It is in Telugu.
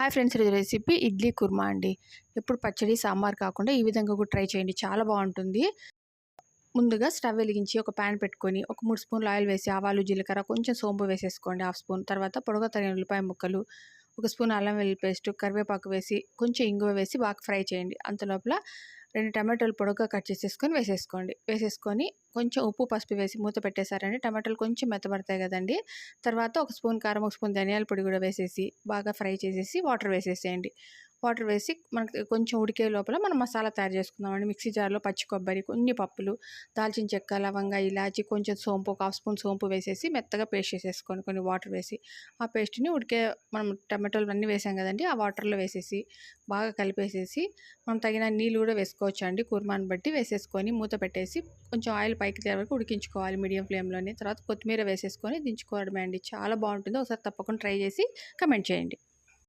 హాయ్ ఫ్రెండ్స్ ఇది రెసిపీ ఇడ్లీ కుర్మా అండి. ఎప్పుడు పచ్చడి సాంబార్ కాకుండా ఈ విధంగా కూడా ట్రై చేయండి. చాలా బాగుంటుంది. ముందుగా స్టవ్ వెలిగించి ఒక ప్యాన్ పెట్టుకొని ఒక మూడు స్పూన్లు ఆయిల్ వేసి ఆవాలు జీలకర్ర కొంచెం సోంపు వేసేసుకోండి. Half spoon. తర్వాత పొడగ తగిన ఉల్లిపాయ ముక్కలు ఒక స్పూన్ అల్లం వెల్లుల్లి పేస్ట్ కరివేపాకు వేసి కొంచెం ఇంగువ వేసి బాగా ఫ్రై చేయండి. అంత లోపల రెండు టమాటాలు పొడవుగా కట్ చేసేసుకొని వేసేసుకోండి. వేసేసుకొని కొంచెం ఉప్పు పసుపు వేసి మూత పెట్టేశారండి. టమాటాలు కొంచెం మెత్తబడతాయి కదండి. తర్వాత ఒక స్పూన్ కారం ఒక స్పూన్ ధనియాల పొడి కూడా వేసేసి బాగా ఫ్రై చేసేసి వాటర్ వేసేసేయండి. వాటర్ వేసి మనకి కొంచెం ఉడికే లోపల మనం మసాలా తయారు చేసుకుందామండి. మిక్సీ జార్లో పచ్చి కొబ్బరి కొన్ని పప్పులు దాల్చిన చెక్క లవంగ ఇలాచి కొంచెం సోంపు ఒక హాఫ్ స్పూన్ సోంపు వేసేసి మెత్తగా పేస్ట్ చేసేసుకోండి కొన్ని వాటర్ వేసి ఆ పేస్ట్ని ఉడికే మనం టమాటోలు అన్నీ వేసాం కదండి ఆ వాటర్లో వేసేసి బాగా కలిపేసేసి మనం తగిన నీళ్ళు కూడా వేసుకోవచ్చు అండి కుర్మాని బట్టి వేసేసుకొని మూత పెట్టేసి కొంచెం ఆయిల్ పైకి తేవరకు వరకు ఉడికించుకోవాలి మీడియం ఫ్లేమ్లోనే. తర్వాత కొత్తిమీర వేసేసుకొని దించుకోవడమే అండి. చాలా బాగుంటుంది. ఒకసారి తప్పకుండా ట్రై చేసి కమెంట్ చేయండి.